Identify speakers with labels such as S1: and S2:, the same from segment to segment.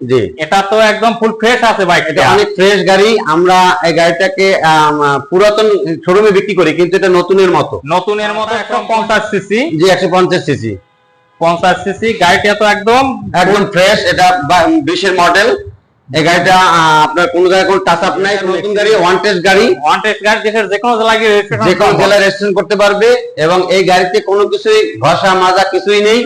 S1: জি।
S2: এটা তো একদম ফুল ফ্রেশ আছে
S1: এটা
S2: বাইকটা
S1: অনেক ফ্রেশ গাড়ি। আমরা এই গাড়িটাকে পুরাতন শোরুমে বিক্রি করি কিন্তু এটা নতুনের মতো।
S2: নতুনের মতো একদম পঞ্চাশ সিসি
S1: জি একশো পঞ্চাশ সিসি
S2: পঞ্চাশ সিসি গাড়িটা তো একদম
S1: একদম ফ্রেশ এটা বিশের মডেল এই গাড়িটা আপনার কোনো জায়গায় কোনো টাচ আপ নাই নতুন গাড়ি ওয়ান টেস্ট গাড়ি।
S2: ওয়ান টেস্ট গাড়ি যেখানে যে কোনো লাগিয়ে
S1: যে কোনো জেলায় রেজিস্ট্রেশন করতে পারবে এবং এই গাড়িতে কোনো কিছুই ঘষা মাজা কিছুই নেই।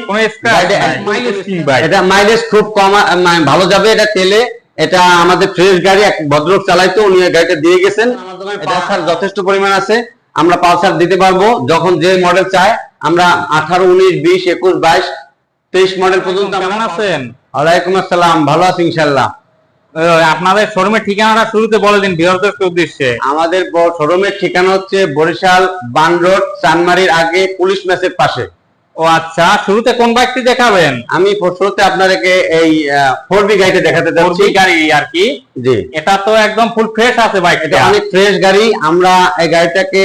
S1: এটা মাইলেজ খুব কম মানে ভালো যাবে এটা তেলে। এটা আমাদের ফ্রেশ গাড়ি এক ভদ্রলোক চালাইতো উনি গাড়িটা দিয়ে গেছেন। পালসার যথেষ্ট পরিমাণ আছে। আমরা পালসার দিতে পারব। যখন যে মডেল চায় আমরা আঠারো উনিশ বিশ একুশ বাইশ তেইশ মডেল পর্যন্ত
S2: কেমন আছেন?
S1: ওয়ালাইকুম আসসালাম ভালো আছি ইনশাল্লাহ।
S2: আপনাদের শোরুমের ঠিকানাটা শুরুতে বলে দিন বিহারদের উদ্দেশ্যে।
S1: আমাদের শোরুমের ঠিকানা হচ্ছে বরিশাল বান রোড চানমারির আগে পুলিশ ম্যাচের পাশে।
S2: ও আচ্ছা শুরুতে কোন বাইকটি দেখাবেন?
S1: আমি শুরুতে আপনাদেরকে এই ফোর বি গাড়িটা দেখাতে
S2: ফোরবি গাড়ি আর কি?
S1: জি।
S2: এটা তো একদম ফুল ফ্রেশ আছে
S1: এটা
S2: বাইকটা
S1: অনেক ফ্রেশ গাড়ি। আমরা এই গাড়িটাকে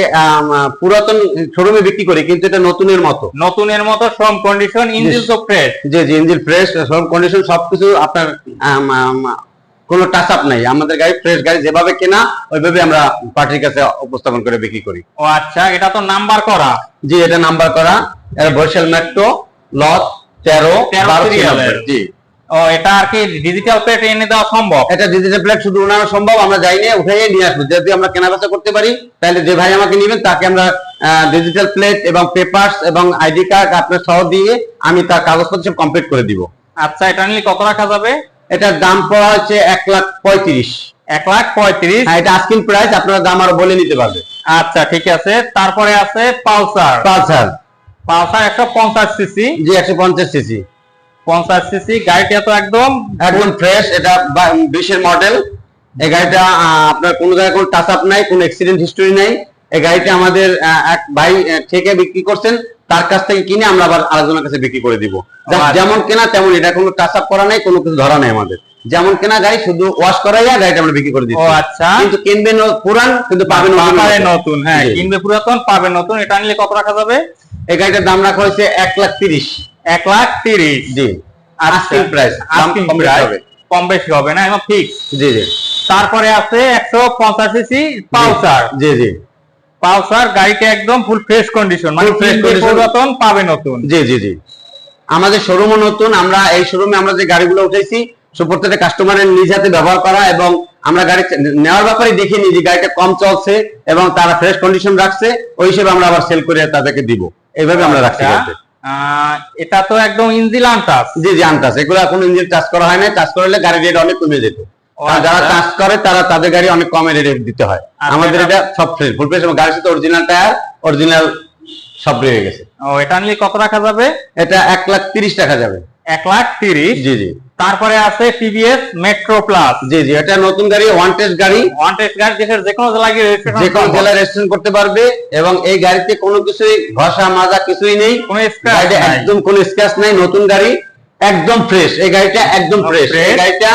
S1: পুরাতন শোরুমে বিক্রি করি কিন্তু এটা নতুনের মতো।
S2: নতুনের মতো শ্রম কন্ডিশন ইঞ্জিন তো ফ্রেশ
S1: যে জি ইঞ্জিন ফ্রেশ সব কন্ডিশন সবকিছু আপনার কোনো টাচ আপ নাই। আমাদের গাড়ি ফ্রেশ গাড়ি যেভাবে কেনা ওইভাবে আমরা পার্টির কাছে উপস্থাপন করে বিক্রি করি।
S2: ও আচ্ছা এটা তো নাম্বার করা।
S1: জি এটা নাম্বার করা। এটা বরিশাল মেট্রো লস তেরো
S2: 13
S1: বারো
S2: serial
S1: জি।
S2: ও এটা আর কি ডিজিটাল প্লেট এনে দেওয়া সম্ভব?
S1: এটা ডিজিটাল প্লেট শুধু উনানো সম্ভব আমরা যাই নিয়ে উঠে নিয়ে আসব। যদি আমরা কেনা বেচা করতে পারি তাহলে যে ভাই আমাকে নেবেন তাকে আমরা ডিজিটাল প্লেট এবং পেপারস এবং আইডি কার্ড আপনার সহ দিয়ে আমি তার কাগজপত্র সব কমপ্লিট করে দিব।
S2: আচ্ছা এটা নিলে কত রাখা যাবে?
S1: এটার দাম পড়া হচ্ছে এক লাখ পঁয়ত্রিশ।
S2: এক লাখ পঁয়ত্রিশ?
S1: হ্যাঁ এটা আস্কিং প্রাইস আপনারা দাম আরও বলে নিতে পারবে
S2: আচ্ছা ঠিক আছে। তারপরে আছে পালসার।
S1: পালসার।
S2: পালসার একশো পঞ্চাশ সিসি
S1: জি একশো পঞ্চাশ সিসি
S2: পঞ্চাশ সিসি গাড়িটা তো একদম
S1: একদম ফ্রেশ এটা বিশের মডেল এই গাড়িটা আপনার কোনো জায়গায় কোনো টাচ আপ নাই কোনো অ্যাক্সিডেন্ট হিস্টোরি নাই। এই গাড়িটা আমাদের এক ভাই থেকে বিক্রি করছেন। তার কাছ থেকে কিনে আমরা আবার আরেকজনের কাছে বিক্রি করে দিব। যেমন কেনা তেমন এটা কোনো টাচ আপ করা নাই কোনো কিছু ধরা নাই আমাদের। যেমন কেনা গাড়ি শুধু ওয়াশ করাইয়া গাড়িটা আমরা বিক্রি করে দিচ্ছি।
S2: আচ্ছা।
S1: কিন্তু কিনবেন ও পুরান কিন্তু পাবেন নতুন।
S2: হ্যাঁ কিনবে পুরাতন পাবে নতুন এটা নিলে কত রাখা যাবে?
S1: এই গাড়িটার দাম রাখা হয়েছে এক লাখ তিরিশ।
S2: এক লাখ তিরিশ?
S1: জি। আস্কিং প্রাইস বেশি হবে।
S2: কম বেশি হবে না এবং ফিক্স
S1: জি জি।
S2: তারপরে আছে একশো পঞ্চাশ সিসি পালসার।
S1: জি জি।
S2: পালসার গাড়িটা একদম ফুল ফ্রেশ কন্ডিশন মানে
S1: fresh
S2: কিনবে পাবে নতুন।
S1: জি জি জি। আমাদের শোরুমও নতুন আমরা এই শোরুমে আমরা যে গাড়িগুলো উঠেছি প্রত্যেকটা কাস্টমারের নিজ হাতে ব্যবহার করা এবং আমরা গাড়ি নেওয়ার ব্যাপারে দেখিনি যে গাড়িটা কম চলছে এবং তারা ফ্রেশ কন্ডিশন রাখছে ওই হিসেবে আমরা আবার সেল করে তাদেরকে দিব। এইভাবে আমরা রাখছি
S2: আচ্ছা, এটা তো একদম ইঞ্জিল আনটাস
S1: জি জি আনটাস এগুলো এখন ইঞ্জিন টাচ করা হয় না টাচ করলে গাড়ির রেট অনেক কমে যেত। যারা
S2: আচ্ছা।
S1: টাচ করে তারা তাদের গাড়ি অনেক কমে রেটে দিতে হয়।
S2: আচ্ছা,
S1: আমাদের
S2: এটা-
S1: সব ফ্রেশ ফুল ফ্রেশ গাড়ির সাথে অরিজিনাল টায়ার অরিজিনাল সব রয়ে গেছে।
S2: ও এটা নিলে কত রাখা যাবে?
S1: এটা এক লাখ তিরিশ টাকা যাবে।
S2: এক লাখ তিরিশ?
S1: জি জি।
S2: তারপরে আছে টিভিএস মেট্রো প্লাস
S1: জি জি এটা নতুন গাড়ি ওয়ান টেস্ট গাড়ি।
S2: ওয়ান টেস্ট গাড়ি যেখানে যে কোনো লাগিয়ে
S1: যে কোনো জেলায় রেজিস্ট্রেশন করতে পারবে এবং এই গাড়িতে কোনো কিছুই ঘষা মাজা কিছুই নেই।
S2: কোনো স্ক্র্যাচ
S1: একদম কোনো স্ক্র্যাচ নাই নতুন গাড়ি একদম ফ্রেশ এই গাড়িটা একদম ফ্রেশ এই গাড়িটা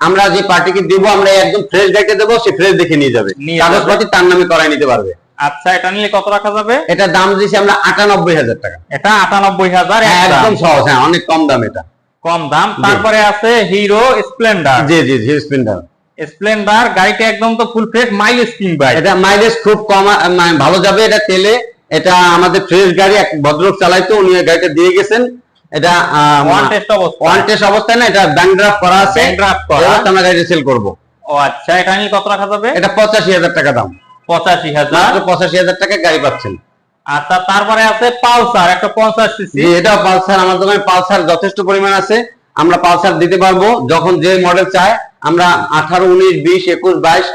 S1: আমরা যে পার্টিকে দিব আমরা একদম ফ্রেশ গাড়িটা দেবো সে ফ্রেশ দেখে নিয়ে যাবে। কাগজপাতি তার নামে করাই নিতে পারবে।
S2: আচ্ছা এটা নিলে কত রাখা যাবে?
S1: এটা দাম দিয়েছি আমরা আটানব্বই হাজার টাকা।
S2: এটা আটানব্বই হাজার
S1: হ্যাঁ,
S2: একদম।
S1: সহজ হ্যাঁ অনেক কম দাম এটা।
S2: কম দাম। তারপরে আছে হিরো স্প্লেন্ডার
S1: জি জি জি স্প্লেন্ডার
S2: স্প্লেন্ডার গাড়িটা একদম তো full fresh mileage king bike
S1: এটা মাইলেজ খুব কম ভালো যাবে এটা তেলে। এটা আমাদের ফ্রেশ গাড়ি এক ভদ্রলোক চালাইতো উনি গাড়িটা দিয়ে গেছেন। এটা
S2: ওয়ান টেস্ট অবস্থা।
S1: ওয়ান টেস্ট অবস্থায় না এটা ব্যাংক ড্রাফট করা আছে।
S2: Bank draft করা।
S1: আমরা গাড়িটা সেল করব।
S2: ও আচ্ছা এটা নিলে কত রাখা যাবে?
S1: এটা পঁচাশি হাজার টাকা দাম।
S2: পঁচাশি হাজার।
S1: মাত্র পঁচাশি হাজার টাকা গাড়ি পাচ্ছেন।
S2: আচ্ছা তারপরে আছে পালসার একটা পঞ্চাশ সিসি
S1: জি এটা পালসার আমার দোকানে পালসার যথেষ্ট পরিমাণ আছে। আমরা পালসার দিতে পারব যখন যে মডেল চায় আমরা আঠারো উনিশ বিশ একুশ বাইশ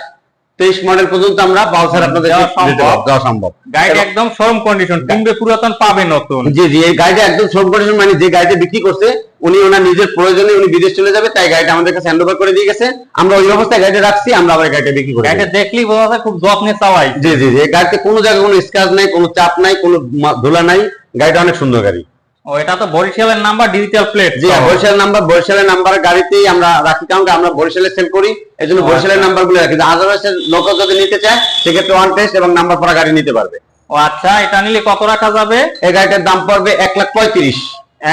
S1: তেইশ মডেল পর্যন্ত আমরা পালসার আপনাদের
S2: দেওয়া সম্ভব। গাড়িটা একদম শোরুম কন্ডিশন কিনবে পুরাতন পাবে নতুন।
S1: জি জি এই গাড়িটা একদম সব কন্ডিশন মানে যে গাড়িটা বিক্রি করছে উনি ওনার নিজের প্রয়োজনে উনি বিদেশ চলে যাবে তাই গাড়িটা আমাদের কাছে হ্যান্ড করে দিয়ে গেছে। আমরা ওই অবস্থায় গাড়িটা রাখছি আমরা আবার গাড়িটা বিক্রি করি
S2: গাড়িটা দেখলেই বোঝা যায় খুব যত্নে চাওয়াই।
S1: জি জি জি গাড়িতে কোনো জায়গায় কোনো স্ক্র্যাচ নাই কোনো চাপ নাই কোনো মা- ধুলা নাই। গাড়িটা অনেক সুন্দর গাড়ি।
S2: ও এটা তো বরিশালের নাম্বার ডিজিটাল প্লেট
S1: জি বরিশাল নাম্বার বরিশালের নাম্বার গাড়িতেই আমরা রাখি কারণ আমরা বরিশালে সেল করি এই জন্য বরিশালের
S2: আচ্ছা।
S1: নাম্বারগুলো রাখি। আদারওয়াইজ লোক যদি নিতে চায় সেক্ষেত্রে ওয়ান টেস্ট এবং নাম্বার পরা গাড়ি নিতে পারবে।
S2: ও আচ্ছা এটা নিলে কত রাখা যাবে?
S1: এই গাড়িটার দাম পড়বে এক লাখ পঁয়ত্রিশ।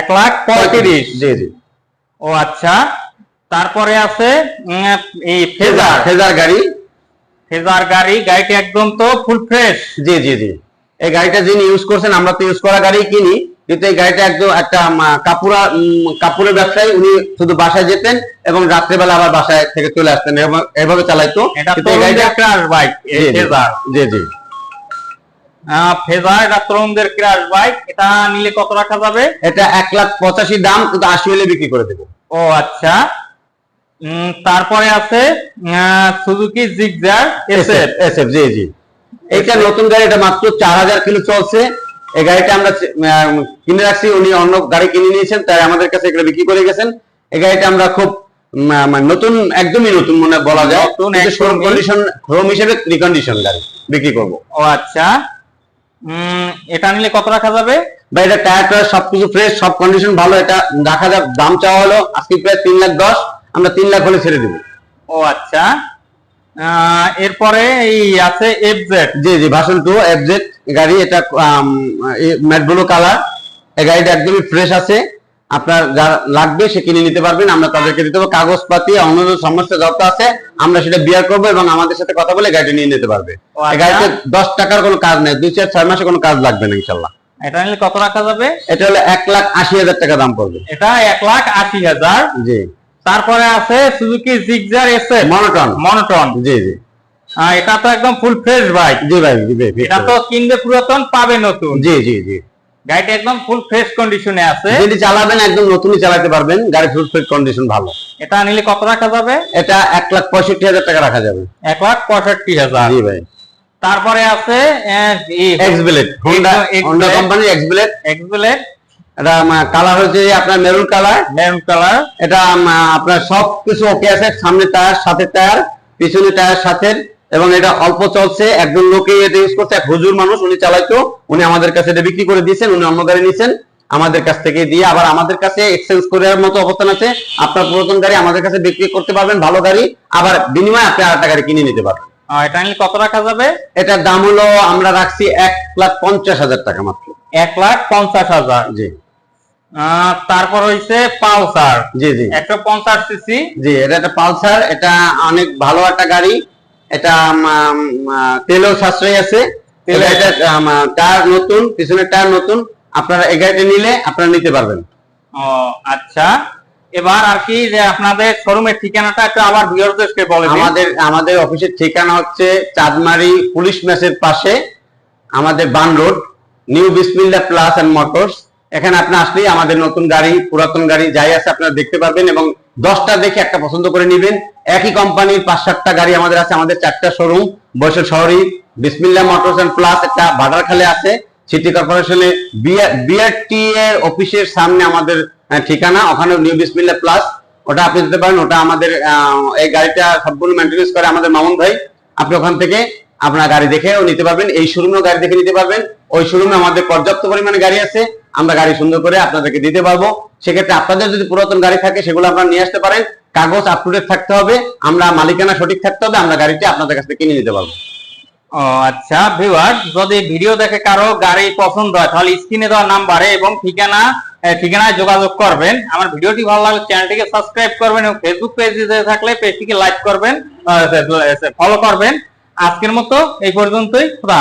S2: এক লাখ পঁয়ত্রিশ।
S1: জি জি।
S2: ও আচ্ছা। তারপরে আছে এই
S1: ফেজার
S2: ফেজার।
S1: ফেজার গাড়ি।
S2: ফেজার গাড়ি গাড়িটি একদম তো ফুল ফ্রেশ
S1: জি জি জি। এই গাড়িটা যিনি ইউজ করছেন আমরা তো ইউজ করা গাড়ি কিনি। কিন্তু এই গাড়িটা একদম একটা কাপুরা উম, কাপড়ের ব্যবসায়ী উনি শুধু বাসায় যেতেন এবং রাত্রেবেলা আবার বাসায় থেকে চলে আসতেন। এভাবে চালাইতো।
S2: এটা বাইক
S1: জি, জি,
S2: ফেজার
S1: জি জি।
S2: আহ, ফেজার এটা তরুণদের ক্রাশ বাইক এটা নিলে কত রাখা যাবে?
S1: এটা এক লাখ পঁচাশি দাম কিন্তু আশি হলে বিক্রি করে দেবো।
S2: ও আচ্ছা। তারপরে আছে সুজুকি জিগজার এসএফ
S1: এসএফ জি জি। এইটা নতুন গাড়ি এটা মাত্র চার হাজার কিলো চলছে। এই গাড়িটা আমরা কিনে রাখছি উনি অন্য গাড়ি কিনে নিয়েছেন তাই আমাদের কাছে এগুলো বিক্রি করে গেছেন। এই গাড়িটা আমরা খুব মানে নতুন একদমই নতুন মনে বলা যায়।
S2: নতুন,
S1: শোরুম কন্ডিশন শোরুম হিসেবে রিকন্ডিশন গাড়ি বিক্রি করব।
S2: ও আচ্ছা। এটা নিলে কত রাখা যাবে?
S1: বা এটা টায়ার টায়ার সবকিছু ফ্রেশ সব কন্ডিশন ভালো এটা দেখা যাক দাম চাওয়া হলো আজকে প্রায় তিন লাখ দশ আমরা তিন লাখ হলে ছেড়ে দেবো।
S2: ও আচ্ছা। এরপরে এই আছে এফজেড
S1: জি জি ভার্সন টু এফজেড গাড়ি এটা ম্যাট ব্লু কালার এই গাড়িটা একদমই ফ্রেশ আছে। আপনার যা লাগবে সে কিনে নিতে পারবেন। আমরা তাদেরকে দিতে পারব কাগজপাতি অন্যান্য সমস্যা যত আছে আমরা সেটা বিয়ার করব এবং আমাদের সাথে কথা বলে গাড়িটা নিয়ে নিতে পারবে।
S2: আচ্ছা।
S1: এই গাড়িতে দশ টাকার কোনো কাজ নেই। দুই চার ছয় মাসে কোনো কাজ লাগবে না ইনশাল্লাহ।
S2: এটা নিলে কত রাখা যাবে?
S1: এটা হলো এক লাখ আশি হাজার টাকা দাম পড়বে।
S2: এটা এক লাখ আশি হাজার।
S1: জি।
S2: তারপরে আছে Suzuki Gixxer SF
S1: monotone
S2: monotone
S1: জি জি।
S2: এটা তো একদম ফুল ফ্রেশ বাইক
S1: জি ভাই
S2: এটা তো কিনবে পুরাতন পাবে নতুন।
S1: জি জি জি।
S2: গাড়িটা একদম ফুল ফ্রেশ কন্ডিশনে আছে।
S1: যদি চালাবেন একদম নতুনই চালাতে পারবেন গাড়ি ফুল ফিট কন্ডিশন ভালো।
S2: এটা নিলে কত রাখা যাবে?
S1: এটা এক লাখ পঁয়ষট্টি হাজার টাকা রাখা যাবে।
S2: এক লাখ পঁয়ষট্টি হাজার।
S1: জি ভাই।
S2: তারপরে আছে
S1: এক্স ব্লেড হোন্ডা। হোন্ডা কোম্পানির এক্স ব্লেড
S2: এক্সবেলেট
S1: এটা কালার হচ্ছে আপনার মেরুন কালার
S2: মেরুন কালার
S1: এটা আপনার সব কিছু ওকে আছে সামনে টায়ার সাথে টায়ার পিছনে টায়ার সাথে এবং এটা অল্প চলছে একজন লোকে এটা ইউজ করছে এক হুজুর মানুষ উনি চালাইতো উনি আমাদের কাছে এটা বিক্রি করে দিয়েছেন উনি অন্য গাড়ি নিয়েছেন আমাদের কাছ থেকে দিয়ে আবার আমাদের কাছে এক্সচেঞ্জ করার মতো অবস্থান আছে আপনার পুরাতন গাড়ি আমাদের কাছে বিক্রি করতে পারবেন ভালো গাড়ি আবার বিনিময়ে আপনি আরেকটা গাড়ি কিনে নিতে পারবেন।
S2: এটা নিলে কত রাখা যাবে?
S1: এটার দাম হলো আমরা রাখছি এক লাখ পঞ্চাশ হাজার টাকা মাত্র।
S2: এক লাখ পঞ্চাশ হাজার।
S1: জি।
S2: তারপর হইছে পালসার।
S1: জি জি।
S2: একশো পঞ্চাশ সিসি।
S1: জি এটা একটা পালসার এটা অনেক ভালো একটা গাড়ি। এটা উম, সাশ্রয় আছে।
S2: তেলে-
S1: এটা টায়ার নতুন পিছনের টায়ার নতুন। আপনারা এই গাড়িটা নিলে আপনারা নিতে পারবেন।
S2: ও আচ্ছা। এবার আর কি যে আপনাদের শোরুমের ঠিকানাটা একটু আবার ভিউয়ারদেরকে বলে
S1: আমাদের আমাদের অফিসের ঠিকানা হচ্ছে চাঁদমারি পুলিশ মেসের পাশে। আমাদের বান road new Bismillah plus and motors. এখানে আপনি আসলেই আমাদের নতুন গাড়ি, পুরাতন গাড়ি যাই আছে আপনারা দেখতে পারবেন এবং দশটা দেখে একটা পছন্দ করে নেবেন। একই কোম্পানির পাঁচ, সাতটা গাড়ি আমাদের আছে, আমাদের চারটা showroom বৈশাল শহরই Bismillah motors and plus একটা ভাডারখালে আছে, সিটি কর্পোরেশনে বিআরটি এর অফিসের সামনে আমাদের ঠিকানা ওখানে নিউ বিসমিল্লা প্লাস। ওটা আপনি দিতে পারেন, ওটা আমাদের এই গাড়িটা সম্পূর্ণ মেনটেন্স করে আমাদের মামুন ভাই। আপনি ওখান থেকে আপনার গাড়ি দেখেও নিতে পারবেন, এই শোরুমেও গাড়ি দেখে নিতে পারবেন। ওই শোরুমে আমাদের পর্যাপ্ত পরিমাণে গাড়ি আছে। আমরা গাড়ি সুন্দর করে আপনাদেরকে দিতে পারব। সেক্ষেত্রে আপনাদের যদি পুরাতন গাড়ি থাকে, সেগুলো আপনারা নিয়ে আসতে পারেন। কাগজ আপ টু ডেট থাকতে হবে। আমরা মালিকানা সঠিক থাকতে হবে। আমরা গাড়িটা আপনাদের কাছ থেকে কিনে নিতে পারব।
S2: আচ্ছা ভিউয়ার যদি ভিডিও দেখে কারও গাড়ি পছন্দ হয়, তাহলে স্ক্রিনে দেওয়া নাম্বারে এবং ঠিকানা ঠিকানায় যোগাযোগ করবেন। আমার ভিডিওটি ভালো লাগলে চ্যানেলটিকে সাবস্ক্রাইব করবেন এবং ফেসবুক পেজে থাকলে পেজটিকে লাইক করবেন ফলো করবেন। আজকের মতো এই পর্যন্তই। খুদা